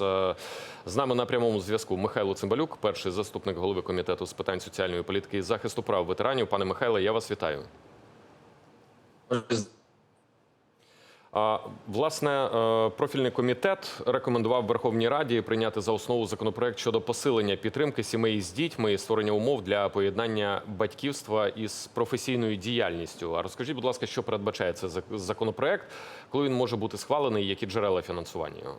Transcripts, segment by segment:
е, з нами на прямому зв'язку Михайло Цимбалюк, перший заступник голови комітету з питань соціальної політики і захисту прав ветеранів. Пане Михайле, я вас вітаю. Власне, е, профільний комітет рекомендував Верховній Раді прийняти за основу законопроект щодо посилення підтримки сімей з дітьми і створення умов для поєднання батьківства із професійною діяльністю. А розкажіть, будь ласка, що передбачає цей законопроект, коли він може бути схвалений, які джерела фінансування його?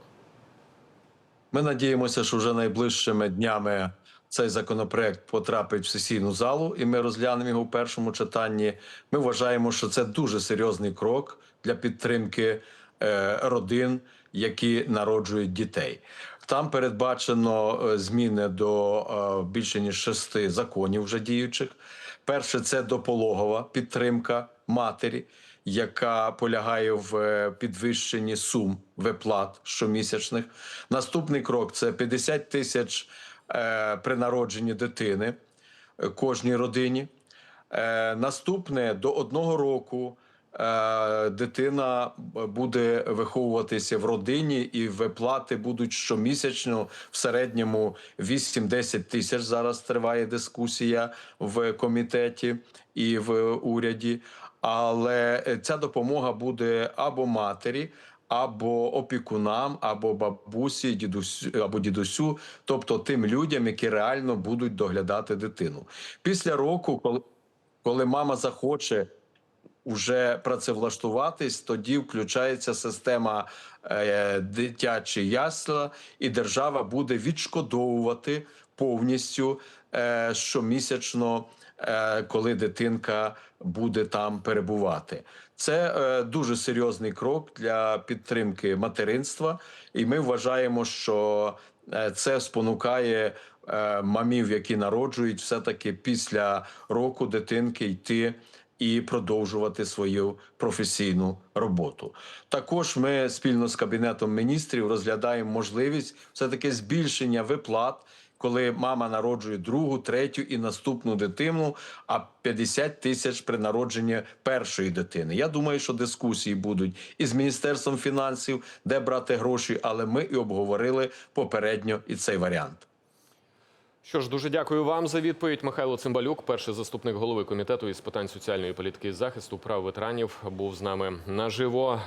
Ми надіємося, що вже найближчими днями цей законопроект потрапить в сесійну залу, і ми розглянемо його в першому читанні. Ми вважаємо, що це дуже серйозний крок для підтримки е, родин, які народжують дітей. Там передбачено е, зміни до е, більше ніж шести законів вже діючих. Перше це допологова підтримка матері яка полягає в е, підвищенні сум виплат щомісячних. Наступний крок це 50 тисяч е, при народженні дитини е, кожній родині. Наступне до одного року. Дитина буде виховуватися в родині, і виплати будуть щомісячно в середньому 8-10 тисяч. Зараз триває дискусія в комітеті і в уряді. Але е, ця допомога буде або матері, або опікунам, або бабусі, дідусю або дідусю, тобто тим людям, які реально будуть доглядати дитину. Після року, коли, коли мама захоче вже працевлаштуватись, тоді включається система е, дитячі ясла, і держава буде відшкодовувати повністю е, щомісячно, коли дитинка буде там перебувати. Це е, дуже серйозний крок для підтримки материнства, і ми вважаємо, що е, це спонукає е, мамів, які народжують, все таки після року дитинки йти і продовжувати свою професійну роботу. Також ми спільно з кабінетом міністрів розглядаємо можливість все таки збільшення виплат. Коли мама народжує другу, третю і наступну дитину, а 50 тисяч при народженні першої дитини. Я думаю, що дискусії будуть із міністерством фінансів, де брати гроші, але ми і обговорили попередньо і цей варіант. Що ж, дуже дякую вам за відповідь. Михайло Цимбалюк, перший заступник голови комітету із питань соціальної політики і захисту прав ветеранів, був з нами наживо.